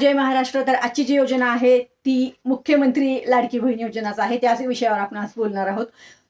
जय महाराष्ट्र तर आजची जी योजना आहे ती मुख्यमंत्री लाडकी बहीण योजनाच आहे. त्याच विषयावर आपण आज बोलणार आहोत.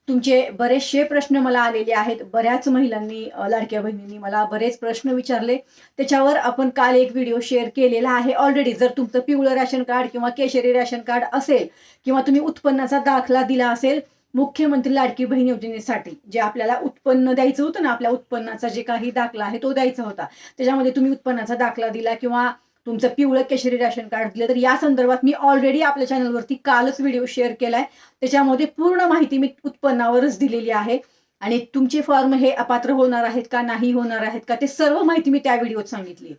तुमचे बरेचसे प्रश्न मला आलेले आहेत. बऱ्याच महिलांनी लाडक्या बहिणींनी मला बरेच प्रश्न विचारले. त्याच्यावर आपण काल एक व्हिडिओ शेअर केलेला आहे. ऑलरेडी जर तुमचं पिवळं रॅशन कार्ड किंवा केशरी रॅशन कार्ड असेल किंवा तुम्ही उत्पन्नाचा दाखला दिला असेल मुख्यमंत्री लाडकी बहीण योजनेसाठी जे आपल्याला उत्पन्न द्यायचं होतं ना आपल्या उत्पन्नाचा जे काही दाखला आहे तो द्यायचा होता. त्याच्यामध्ये तुम्ही उत्पन्नाचा दाखला दिला किंवा तुमचं पिवळं केशरी राशन कार्ड दिलं तर या संदर्भात मी ऑलरेडी आपल्या चॅनलवरती कालच व्हिडिओ शेअर केलाय. त्याच्यामध्ये पूर्ण माहिती मी उत्पन्नावरच दिलेली आहे. आणि तुमचे फॉर्म हे अपात्र होणार आहेत का नाही होणार आहेत का ते सर्व माहिती मी त्या व्हिडिओत सांगितली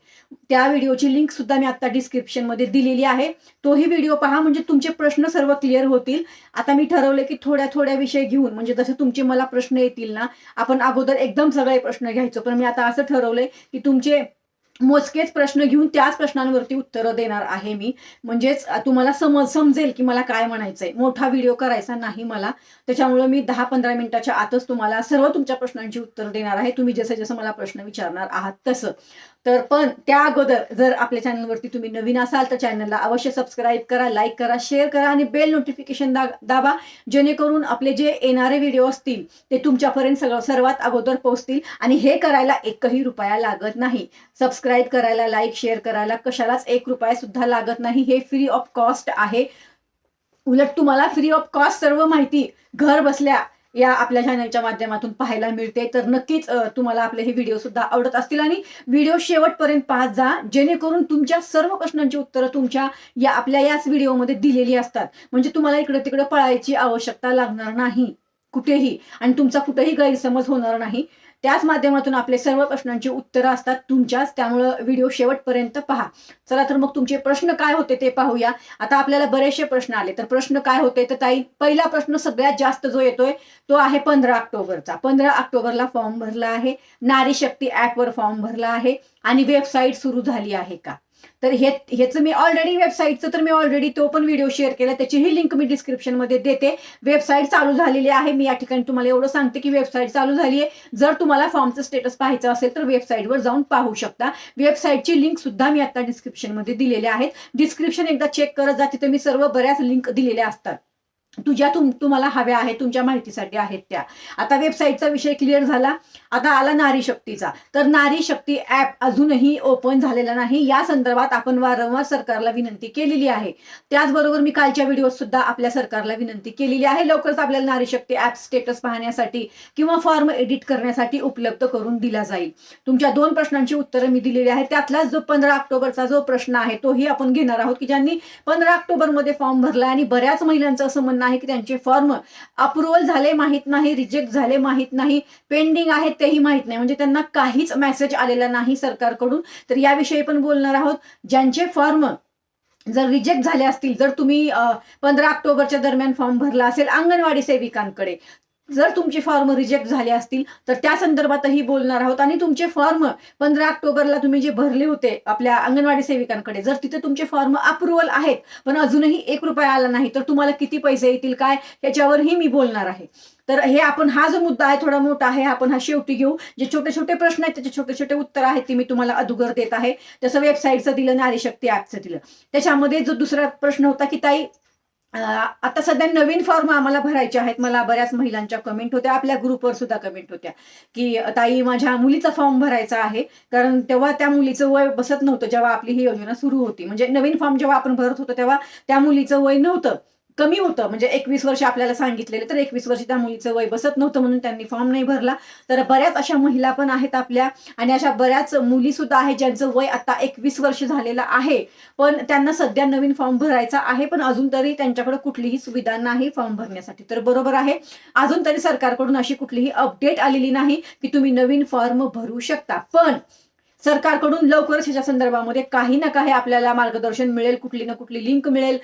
त्या व्हिडिओची लिंक सुद्धा मी आता डिस्क्रिप्शनमध्ये दिलेली आहे. तोही व्हिडिओ पहा म्हणजे तुमचे प्रश्न सर्व क्लिअर होतील. आता मी ठरवले की थोड्या थोड्या विषय घेऊन म्हणजे जसे तुमचे मला प्रश्न येतील ना आपण अगोदर एकदम सगळे प्रश्न घ्यायचो. पण मी आता असं ठरवलंय की तुमचे मोजकेच प्रश्न घेऊन त्याच प्रश्नांवरती उत्तरं देणार आहे मी. म्हणजेच तुम्हाला समज समजेल की मला काय म्हणायचंय. मोठा व्हिडिओ करायचा नाही मला. त्याच्यामुळे मी दहा पंधरा मिनिटाच्या आतच तुम्हाला सर्व तुमच्या प्रश्नांची उत्तर देणार आहे. तुम्ही जसं जसं मला प्रश्न विचारणार आहात तसं. तर पण त्या अगोदर जर आपल्या चॅनलवरती तुम्ही नवीन असाल तर चॅनलला अवश्य सबस्क्राईब करा लाईक करा शेअर करा आणि बेल नोटिफिकेशन दा दाबा जेणेकरून आपले जे येणारे व्हिडिओ असतील ते तुमच्यापर्यंत सगळं सर्वात अगोदर पोहोचतील आणि हे करायला एकही रुपया लागत नाही. सबस्क्राईब करायला लाईक शेअर करायला कशालाच एक रुपया सुद्धा लागत नाही. हे फ्री ऑफ कॉस्ट आहे. उलट तुम्हाला फ्री ऑफ कॉस्ट सर्व माहिती घर बसल्या या आपल्या चॅनलच्या माध्यमातून पाहायला मिळते. तर नक्कीच तुम्हाला आपले हे व्हिडिओ सुद्धा आवडत असतील आणि व्हिडिओ शेवटपर्यंत पाहत जा. जेणेकरून तुमच्या सर्व प्रश्नांची उत्तरं तुमच्या या आपल्या याच व्हिडिओमध्ये दिलेली असतात. म्हणजे तुम्हाला इकडे तिकडे पळायची आवश्यकता लागणार नाही. कुठेही. आणि तुमचा कुठेही गैरसमज होणार नाही. त्याच माध्यमातून आपले सर्व प्रश्नांची उत्तरं असतात तुमच्याच. त्यामुळं व्हिडिओ शेवटपर्यंत पहा. चला तर मग तुमचे प्रश्न काय होते ते पाहूया. आता आपल्याला बरेचसे प्रश्न आले. तर प्रश्न काय होते? तर ताई पहिला प्रश्न सगळ्यात जास्त जो येतोय तो आहे पंधरा ऑक्टोबरचा. पंधरा ऑक्टोबरला फॉर्म भरला आहे. नारी शक्ती ऍपवर फॉर्म भरला आहे. आणि वेबसाईट सुरू झाली आहे का? तर हे ह्याचं मी ऑलरेडी वेबसाईटचं तर मी ऑलरेडी तो पण व्हिडिओ शेअर केला. त्याचीही लिंक मी डिस्क्रिप्शनमध्ये देते. वेबसाईट चालू झालेली आहे. मी या ठिकाणी तुम्हाला एवढं सांगते की वेबसाईट चालू झाली आहे जर तुम्हाला फॉर्मचं स्टेटस पाहायचं असेल तर वेबसाईटवर जाऊन पाहू शकता. वेबसाईटची लिंक सुद्धा मी आता डिस्क्रिप्शनमध्ये दिलेल्या आहेत. डिस्क्रिप्शन एकदा चेक करत जा. तिथे मी सर्व बऱ्याच लिंक दिलेल्या असतात. तुझ्या तुम तुम्हाला हव्या आहेत तुमच्या माहितीसाठी आहेत त्या. आता वेबसाईटचा विषय क्लिअर झाला. आता आला नारी शक्तीचा. तर नारी शक्ती ऍप अजूनही ओपन झालेला नाही. या संदर्भात आपण वारंवार सरकारला विनंती केलेली आहे. त्याचबरोबर मी कालच्या व्हिडिओत सुद्धा आपल्या सरकारला विनंती केलेली आहे. लवकरच आपल्याला नारी शक्ती ऍप स्टेटस पाहण्यासाठी किंवा फॉर्म एडिट करण्यासाठी उपलब्ध करून दिला जाईल. तुमच्या दोन प्रश्नांची उत्तरं मी दिलेली आहेत. त्यातलाच जो पंधरा ऑक्टोबरचा जो प्रश्न आहे तोही आपण घेणार आहोत की ज्यांनी पंधरा ऑक्टोबरमध्ये फॉर्म भरला आणि बऱ्याच महिलांचं असं म्हणणं आहे की त्यांचे फॉर्म अप्रुव्हल झाले माहीत नाही रिजेक्ट झाले माहीत नाही पेंडिंग आहेत तेही माहीत नाही. म्हणजे त्यांना काहीच मेसेज आलेला नाही सरकारकडून. तर याविषयी पण बोलणार आहोत. ज्यांचे फॉर्म जर रिजेक्ट झाले असतील जर तुम्ही पंधरा ऑक्टोबरच्या दरम्यान फॉर्म भरला असेल अंगणवाडी सेविकांकडे जर तुमचे फॉर्म रिजेक्ट झाले असतील तर त्या संदर्भातही बोलणार आहोत. आणि तुमचे फॉर्म पंधरा ऑक्टोबरला तुम्ही जे भरले होते आपल्या अंगणवाडी सेविकांकडे जर तिथे तुमचे फॉर्म अप्रुव्हल आहेत पण अजूनही एक रुपया आला नाही तर तुम्हाला किती पैसे येतील काय? याच्यावरही मी बोलणार आहे. तर हे आपण हा जो मुद्दा आहे थोडा मोठा आहे आपण हा शेवटी घेऊ. जे छोटे छोटे प्रश्न आहेत त्याचे छोटे छोटे उत्तर आहेत ते मी तुम्हाला अधुगर देत आहे. जसं वेबसाईटचं दिलं नारीशक्ती ऍपचं दिलं. त्याच्यामध्ये जो दुसरा प्रश्न होता की ताई आता सध्या नवीन फॉर्म आम्हाला भरायचे आहेत. मला बऱ्याच महिलांच्या कमेंट होत्या. आपल्या ग्रुपवर सुद्धा कमेंट होत्या. की ताई माझ्या मुलीचा फॉर्म भरायचा आहे. कारण तेव्हा त्या मुलीचं वय बसत नव्हतं. जेव्हा आपली ही योजना सुरू होती. म्हणजे नवीन फॉर्म जेव्हा आपण भरत होतो तेव्हा त्या मुलीचं वय नव्हतं. कमी होतं. म्हणजे एकवीस वर्ष आपल्याला सांगितलेलं तर एकवीस वर्ष त्या मुलीचं वय बसत नव्हतं म्हणून त्यांनी फॉर्म नाही भरला. तर बऱ्याच अशा महिला पण आहेत आपल्या आणि अशा बऱ्याच मुली सुद्धा आहेत ज्यांचं वय आता एकवीस वर्ष झालेलं आहे. पण त्यांना सध्या नवीन फॉर्म भरायचा आहे पण अजून तरी त्यांच्याकडे कुठलीही सुविधा नाही फॉर्म भरण्यासाठी. तर बरोबर आहे. अजून तरी सरकारकडून अशी कुठलीही अपडेट आलेली नाही की तुम्ही नवीन फॉर्म भरू शकता. पण सरकारकडून लवकरच ह्याच्या संदर्भामध्ये काही ना काही आपल्याला मार्गदर्शन मिळेल कुठली ना कुठली लिंक मिळेल.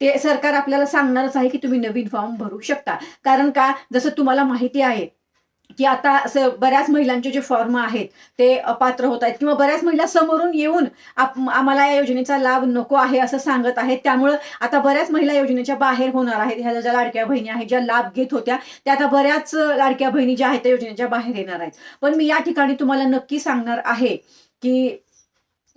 ते सरकार आपल्याला सांगणारच आहे की तुम्ही नवीन फॉर्म भरू शकता. कारण का? जसं तुम्हाला माहिती आहे की आता असं बऱ्याच महिलांचे जे फॉर्म आहेत ते अपात्र होत आहेत किंवा बऱ्याच महिला समोरून येऊन आम्हाला या योजनेचा लाभ नको आहे असं सांगत आहेत. त्यामुळं आता बऱ्याच महिला योजनेच्या बाहेर होणार आहेत. ह्या ज्या लाडक्या बहिणी आहेत ज्या लाभ घेत होत्या त्या आता बऱ्याच लाडक्या बहिणी ज्या आहेत त्या योजनेच्या बाहेर येणार आहेत. पण मी या ठिकाणी तुम्हाला नक्की सांगणार आहे की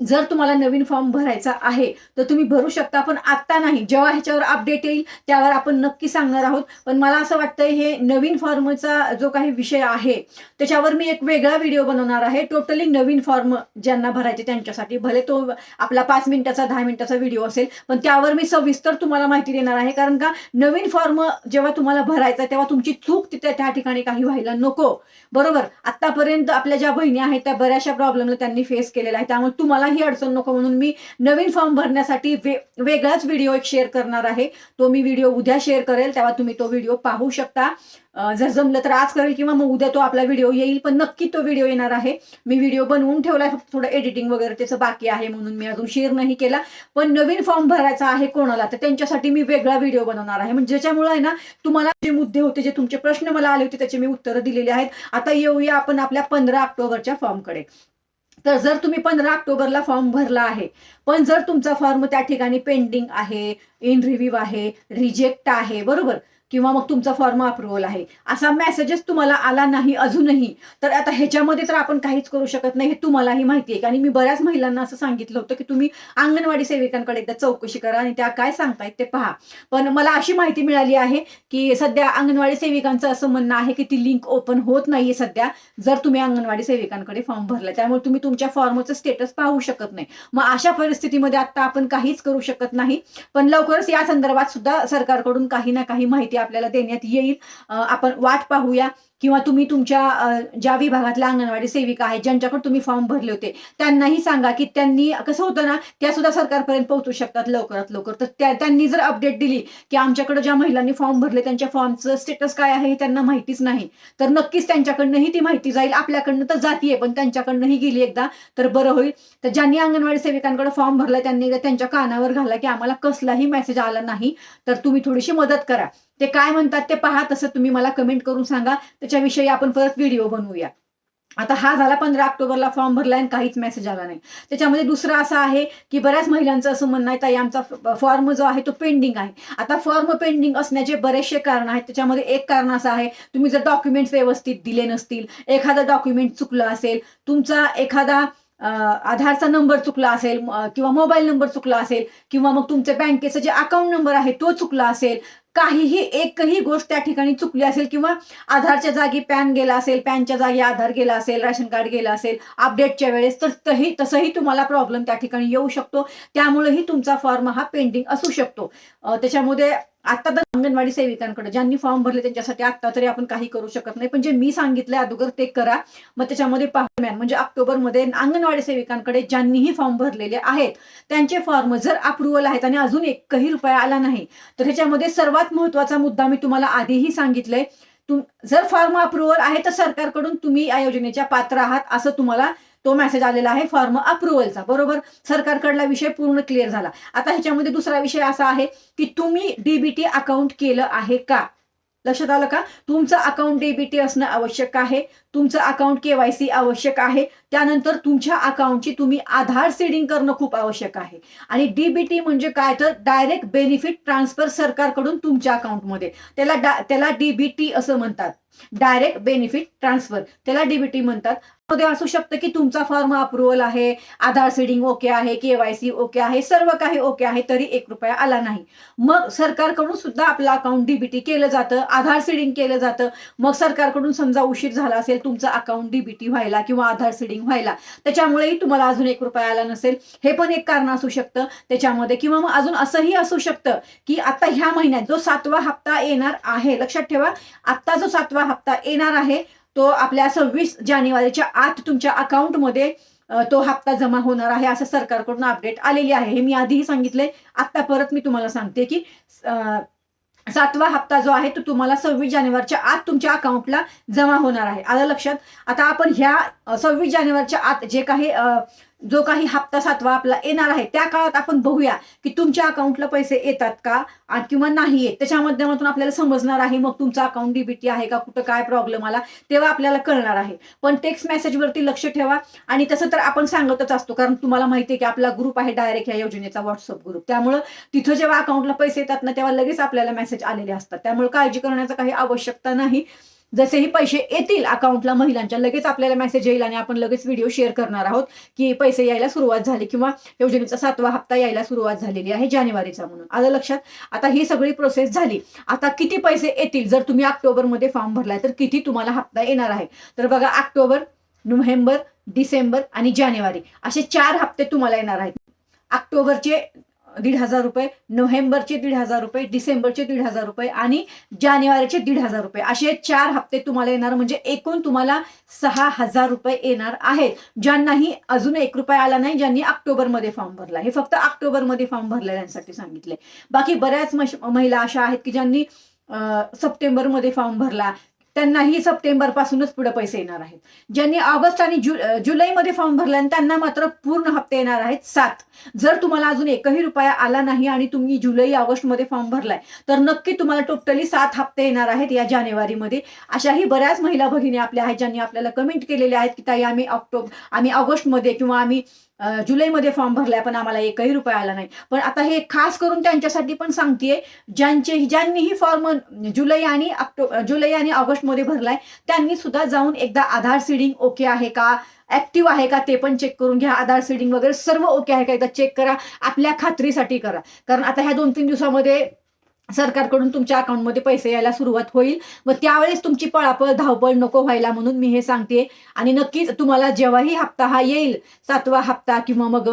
जर तुम्हाला नवीन फॉर्म भरायचा आहे तर तुम्ही भरू शकता पण आत्ता नाही. जेव्हा ह्याच्यावर अपडेट येईल त्यावर आपण नक्की सांगणार आहोत. पण मला असं वाटतं हे नवीन फॉर्मचा जो काही विषय आहे त्याच्यावर मी एक वेगळा व्हिडिओ बनवणार आहे. टोटली नवीन फॉर्म ज्यांना भरायचे त्यांच्यासाठी. भले तो आपला पाच मिनिटाचा दहा मिनिटाचा व्हिडिओ असेल पण त्यावर मी सविस्तर तुम्हाला माहिती देणार आहे. कारण का नवीन फॉर्म जेव्हा तुम्हाला भरायचा तेव्हा तुमची चूक तिथे त्या ठिकाणी काही व्हायला नको. बरोबर? आतापर्यंत आपल्या ज्या बहिणी आहेत त्या बऱ्याचशा प्रॉब्लेमला त्यांनी फेस केलेला आहे त्यामुळे तुम्हाला ही अडचण नको म्हणून मी नवीन फॉर्म भरण्यासाठी वे वेगळाच व्हिडिओ एक शेअर करणार आहे. तो मी व्हिडिओ उद्या शेअर करेल तेव्हा तुम्ही तो व्हिडिओ पाहू शकता. जर जमलं तर आज करेल किंवा मग उद्या तो आपला व्हिडिओ येईल पण नक्की तो व्हिडिओ येणार आहे. मी व्हिडिओ बनवून ठेवलाय फक्त थोडं एडिटिंग वगैरे त्याचं बाकी आहे म्हणून मी अजून शेअर नाही केला. पण नवीन फॉर्म भरायचा आहे कोणाला तर त्यांच्यासाठी मी वेगळा व्हिडिओ बनवणार आहे. म्हणजे ज्याच्यामुळे आहे ना तुम्हाला जे मुद्दे होते जे तुमचे प्रश्न मला आले होते त्याचे मी उत्तरं दिलेली आहेत. आता येऊया आपण आपल्या पंधरा ऑक्टोबरच्या फॉर्मकडे. तर जर तुम्ही पंधरा ऑक्टोबरला फॉर्म भरला आहे पण जर तुमचा फॉर्म त्या ठिकाणी पेंडिंग आहे इन रिव्ह्यू आहे रिजेक्ट आहे बरोबर? किंवा मग तुमचा फॉर्म अप्रुव्हल आहे. असा मेसेजेस तुम्हाला आला नाही अजूनही. तर आता ह्याच्यामध्ये तर आपण काहीच करू शकत नाही हे तुम्हालाही माहिती आहे. आणि मी बऱ्याच महिलांना असं सांगितलं होतं की तुम्ही अंगणवाडी सेविकांकडे एकदा चौकशी करा आणि त्या काय सांगतायत ते पहा. पण मला अशी माहिती मिळाली आहे की सध्या अंगणवाडी सेविकांचं असं म्हणणं आहे की ती लिंक ओपन होत नाहीये सध्या जर तुम्ही अंगणवाडी सेविकांकडे फॉर्म भरला. त्यामुळे तुम्ही तुमच्या फॉर्मचं स्टेटस पाहू शकत नाही. मग अशा परिस्थितीमध्ये आता आपण काहीच करू शकत नाही. पण लवकरच या संदर्भात सुद्धा सरकारकडून काही ना काही माहिती आपल्याला देण्यात येईल. आपण वाट पाहूया किंवा तुम्ही तुमच्या ज्या विभागातल्या अंगणवाडी सेविका आहेत ज्यांच्याकडून तुम्ही फॉर्म भरले होते त्यांनाही सांगा की त्यांनी कसं होतं ना त्या सुद्धा सरकारपर्यंत पोहोचू शकतात लवकरात लवकर. तर त्या त्यांनी जर अपडेट दिली की आमच्याकडे ज्या महिलांनी फॉर्म भरले त्यांच्या फॉर्मचं स्टेटस काय आहे हे त्यांना माहितीच नाही तर नक्कीच त्यांच्याकडनंही ती माहिती जाईल. आपल्याकडनं तर जातीये पण त्यांच्याकडनंही गेली एकदा तर बरं होईल. तर ज्यांनी अंगणवाडी सेविकांकडे फॉर्म भरला त्यांनी त्यांच्या कानावर घाला की आम्हाला कसलाही मेसेज आला नाही तर तुम्ही थोडीशी मदत करा. ते काय म्हणतात ते पहा तसं तुम्ही मला कमेंट करून सांगा. त्याच्याविषयी आपण परत व्हिडिओ बनवूया. आता हा झाला पंधरा ऑक्टोबरला फॉर्म भरला आणि काहीच मेसेज आला नाही. त्याच्यामध्ये दुसरं असं आहे की बऱ्याच महिलांचं असं म्हणणं आहे ताई आमचा फॉर्म जो आहे तो पेंडिंग आहे. आता फॉर्म पेंडिंग असण्याचे बरेचसे कारण आहेत. त्याच्यामध्ये एक कारण असं आहे तुम्ही जर डॉक्युमेंट्स व्यवस्थित दिले नसतील एखादं डॉक्युमेंट चुकलं असेल तुमचा एखादा आधारचा नंबर चुकला असेल किंवा मोबाईल नंबर चुकला असेल किंवा मग तुमचे बँकेचा जे अकाउंट नंबर आहे तो चुकला असेल काहीही एकही गोष्ट त्या ठिकाणी चुकली असेल किंवा आधारच्या जागी पॅन गेला असेल पॅनच्या जागी आधार गेला असेल राशन कार्ड गेला असेल अपडेटच्या वेळेस तर तही तसंही तुम्हाला प्रॉब्लेम त्या ठिकाणी येऊ शकतो. त्यामुळेही तुमचा फॉर्म हा पेंडिंग असू शकतो. त्याच्यामध्ये आता तर अंगणवाडी सेविकांकडे ज्यांनी फॉर्म भरले त्यांच्यासाठी आता तरी आपण काही करू शकत नाही. पण जे मी सांगितलंय अगोदर ते करा. मग त्याच्यामध्ये पाहम्यान म्हणजे ऑक्टोबरमध्ये अंगणवाडी सेविकांकडे ज्यांनीही फॉर्म भरलेले आहेत त्यांचे फॉर्म जर अप्रुव्हल आहेत आणि अजून एकही रुपया आला नाही तर ह्याच्यामध्ये सर्वात महत्त्वाचा मुद्दा मी तुम्हाला आधीही सांगितलंय. तुम जर फॉर्म अप्रुव्हल आहे तर सरकारकडून तुम्ही या योजनेच्या पात्र आहात असं तुम्हाला तो मेसेज आलेला आहे फॉर्म अप्रुव्हलचा बरोबर? सरकारकडला विषय पूर्ण क्लिअर झाला. आता ह्याच्यामध्ये दुसरा विषय असा आहे की तुम्ही डीबीटी अकाउंट केलं आहे का? लक्षात आलं का? तुमचं अकाउंट डीबीटी असणं आवश्यक आहे. तुमचं अकाउंट केवायसी आवश्यक आहे. त्यानंतर तुमच्या अकाउंटची तुम्ही आधार सीडिंग करणं खूप आवश्यक आहे. आणि डीबीटी म्हणजे काय? तर डायरेक्ट बेनिफिट ट्रान्सफर सरकारकडून तुमच्या अकाउंटमध्ये त्याला डा- त्याला डीबीटी असं म्हणतात. डायरेक्ट बेनिफिट ट्रान्सफर त्याला डीबीटी म्हणतात. मध्ये असू शकतं की तुमचा फॉर्म अप्रुव्हल आहे आधार सीडिंग ओके आहे केवायसी ओके आहे सर्व काही ओके आहे तरी एक रुपया आला नाही. मग सरकारकडून सुद्धा आपलं अकाउंट डीबीटी केलं जातं आधार सीडिंग केलं जातं. मग सरकारकडून समजा उशीर झाला असेल तुमचं अकाउंट डीबीटी व्हायला किंवा आधार सिडिंग व्हायला त्याच्यामुळेही तुम्हाला अजून एक रुपया आला नसेल. हे पण एक कारण असू शकतं त्याच्यामध्ये. किंवा मग अजून असंही असू शकतं की आता ह्या महिन्यात जो सातवा हप्ता येणार आहे लक्षात ठेवा आता जो सातवा हप्ता येणार आहे तो आपल्या सव्वीस जानेवारीच्या आत तुमच्या अकाउंटमध्ये तो हप्ता जमा होणार आहे असं सरकारकडून अपडेट आलेली आहे. हे मी आधीही सांगितलंय. आता परत मी तुम्हाला सांगते की सातवा हप्ता जो आहे तो तुम्हाला सव्वीस जानेवारीच्या आत तुमच्या अकाउंटला जमा होणार आहे. आलं लक्षात? आता आपण ह्या सव्वीस जानेवारीच्या आत जे काही अ, जो काही हप्ता सातवा आपला येणार आहे त्या काळात आपण बघूया की तुमच्या अकाउंटला पैसे येतात का किंवा नाही येत त्याच्या माध्यमातून आपल्याला समजणार आहे मग तुमचा अकाउंट डीबीटी आहे का कुठं काय प्रॉब्लेम आला तेव्हा आपल्याला कळणार आहे. पण टेक्स्ट मेसेजवरती लक्ष ठेवा आणि तसं तर आपण सांगतच असतो कारण तुम्हाला माहिती आहे की आपला ग्रुप आहे डायरेक्ट या योजनेचा व्हॉट्सअप ग्रुप त्यामुळं तिथं जेव्हा अकाउंटला पैसे येतात ना तेव्हा लगेच आपल्याला मेसेज आलेले असतात. त्यामुळे काळजी करण्याचं काही आवश्यकता नाही. जसेही पैसे येतील अकाउंटला महिलांच्या लगेच आपल्याला मेसेज येईल आणि आपण लगेच व्हिडिओ शेअर करणार आहोत की पैसे यायला सुरुवात झाली किंवा योजनेचा सातवा हप्ता यायला सुरुवात झालेली आहे जानेवारीचा म्हणून. आलं लक्षात? आता ही सगळी प्रोसेस झाली. आता किती पैसे येतील? जर तुम्ही ऑक्टोबरमध्ये फॉर्म भरलाय तर किती तुम्हाला हप्ता येणार आहे? तर बघा ऑक्टोबर नोव्हेंबर डिसेंबर आणि जानेवारी असे चार हप्ते तुम्हाला येणार आहेत. ऑक्टोबरचे दीड हजार रुपये नोव्हेंबरचे दीड हजार रुपये डिसेंबरचे दीड हजार रुपये आणि जानेवारीचे दीड हजार रुपये. असे चार हप्ते तुम्हाला येणार म्हणजे एकूण तुम्हाला सहा हजार रुपये येणार आहेत. ज्यांनाही अजून एक रुपया आला नाही ज्यांनी ऑक्टोबरमध्ये फॉर्म भरला हे फक्त ऑक्टोबरमध्ये फॉर्म भरलेल्यांसाठी सांगितले. बाकी बऱ्याच महिला अशा आहेत की ज्यांनी सप्टेंबरमध्ये फॉर्म भरला त्यांनाही सप्टेंबर पासूनच पुढे पैसे येणार आहेत. ज्यांनी ऑगस्ट आणि जु जुलैमध्ये फॉर्म भरला आणि त्यांना मात्र पूर्ण हप्ते येणार आहेत सात. जर तुम्हाला अजून एकही रुपया आला नाही आणि तुम्ही जुलै ऑगस्टमध्ये फॉर्म भरलाय तर नक्की तुम्हाला टोटली सात हप्ते येणार आहेत या जानेवारीमध्ये. अशाही बऱ्याच महिला भगिनी आपल्या आहेत ज्यांनी आपल्याला कमेंट केलेल्या आहेत की ताई आम्ही ऑक्टोबर आम्ही ऑगस्टमध्ये किंवा आम्ही जुलैमध्ये फॉर्म भरलाय पण आम्हाला एकही रुपया आला नाही. पण आता हे खास करून त्यांच्यासाठी पण सांगतेय ज्यांचे ज्यांनीही फॉर्म जुलै आणि ऑक्टो जुलै आणि ऑगस्टमध्ये भरलाय त्यांनी सुद्धा जाऊन एकदा आधार सीडिंग ओके आहे का ऍक्टिव्ह आहे का ते पण चेक करून घ्या. आधार सीडिंग वगैरे सर्व ओके आहे का एकदा चेक करा आपल्या खात्रीसाठी करा. कारण आता ह्या दोन तीन दिवसामध्ये सरकारकडून तुमच्या अकाउंटमध्ये पैसे यायला सुरुवात होईल व त्यावेळेस तुमची पळापळ धावपळ नको व्हायला म्हणून मी हे सांगते. आणि नक्कीच तुम्हाला जेव्हाही हप्ता हा येईल सातवा हप्ता किंवा मग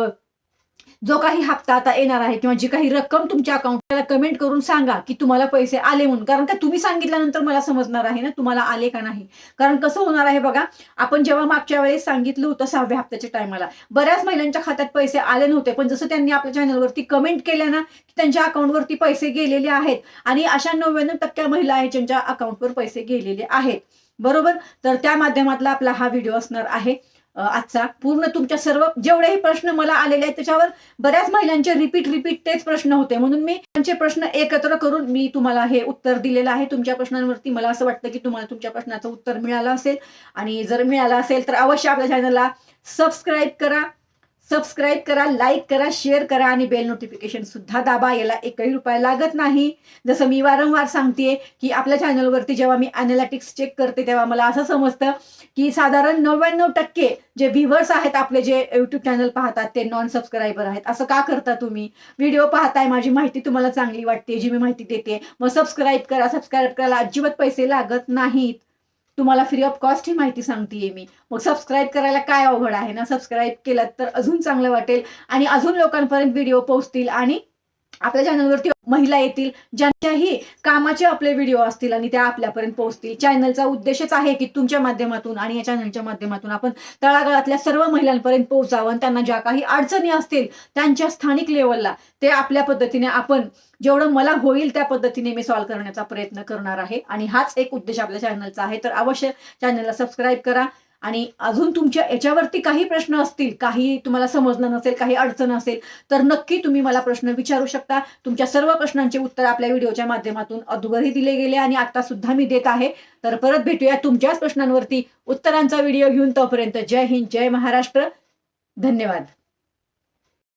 जो काही हप्ता आता येणार आहे किंवा जी काही रक्कम तुमच्या अकाउंटला कमेंट करून सांगा की तुम्हाला पैसे आले म्हणून. कारण का तुम्ही सांगितल्यानंतर मला समजणार आहे ना तुम्हाला आले का नाही. कारण कसं होणार आहे बघा आपण जेव्हा मागच्या वेळेस सांगितलं होतं सहाव्या हप्त्याच्या टायमाला बऱ्याच महिलांच्या खात्यात पैसे आले नव्हते पण जसं त्यांनी आपल्या चॅनलवरती कमेंट केल्या ना की त्यांच्या अकाउंटवरती पैसे गेलेले आहेत. आणि अशा नव्याण्णव टक्क्या महिला आहेत ज्यांच्या अकाउंटवर पैसे गेलेले आहेत. बरोबर? तर त्या माध्यमातला आपला हा व्हिडिओ असणार आहे. आजचा पूर्ण तुमच्या सर्व जेवढेही प्रश्न मला आलेले आहेत त्याच्यावर बऱ्याच महिलांचे रिपीट रिपीट तेच प्रश्न होते. म्हणून मी त्यांचे प्रश्न एकत्र करून मी तुम्हाला हे उत्तर दिलेलं आहे. तुमच्या प्रश्नांवरती मला असं वाटतं की तुम्हाला तुमच्या प्रश्नाचं उत्तर मिळालं असेल. आणि जर मिळालं असेल तर अवश्य आपल्या चॅनलला सबस्क्राईब करा. सबस्क्राईब करा लाईक करा शेअर करा आणि बेल नोटिफिकेशन सुद्धा दाबा. याला एकही रुपया लागत नाही. जसं मी वारंवार सांगतेय की आपल्या चॅनलवरती जेव्हा मी अनालिटिक्स चेक करते तेव्हा मला असं समजतं की साधारण नव्याण्णव टक्के जे व्हिवर्स आहेत आपले जे युट्यूब चॅनल पाहतात ते नॉन सबस्क्रायबर आहेत. असं का करता तुम्ही? व्हिडिओ पाहताय माझी माहिती तुम्हाला चांगली वाटते जी मी माहिती देते. मग सबस्क्राईब करा सबस्क्राईब करायला अजिबात पैसे लागत नाहीत. तुम्हाला फ्री ऑफ कॉस्ट ही माहिती सांगतेय मी. मग सबस्क्राईब करायला काय अवघड आहे ना? सबस्क्राईब केलं तर अजून चांगलं वाटेल आणि अजून लोकांपर्यंत व्हिडिओ पोहोचतील आणि आपल्या चॅनलवरती महिला येतील ज्यांच्याही कामाचे आपले व्हिडिओ असतील आणि त्या आपल्यापर्यंत पोहोचतील. चॅनलचा उद्देशच आहे की तुमच्या माध्यमातून आणि या चॅनलच्या माध्यमातून आपण तळागाळातल्या सर्व महिलांपर्यंत पोहोचावं आणि त्यांना ज्या काही अडचणी असतील त्यांच्या स्थानिक लेवलला ते आपल्या पद्धतीने आपण जेवढं मला होईल त्या पद्धतीने मी सॉल्व्ह करण्याचा प्रयत्न करणार आहे. आणि हाच एक उद्देश आपल्या चॅनलचा आहे. तर अवश्य चॅनलला सबस्क्राईब करा. आणि अजून तुमच्या याच्यावरती काही प्रश्न असतील काही तुम्हाला समजलं नसेल काही अडचण असेल तर नक्की तुम्ही मला प्रश्न विचारू शकता. तुमच्या सर्व प्रश्नांचे उत्तर आपल्या व्हिडिओच्या माध्यमातून अगोदरही दिले गेले आणि आता सुद्धा मी देत आहे. तर परत भेटूया तुमच्याच प्रश्नांवरती. उत्तरांचा व्हिडिओ घेऊन तोपर्यंत जय हिंद जय महाराष्ट्र. धन्यवाद.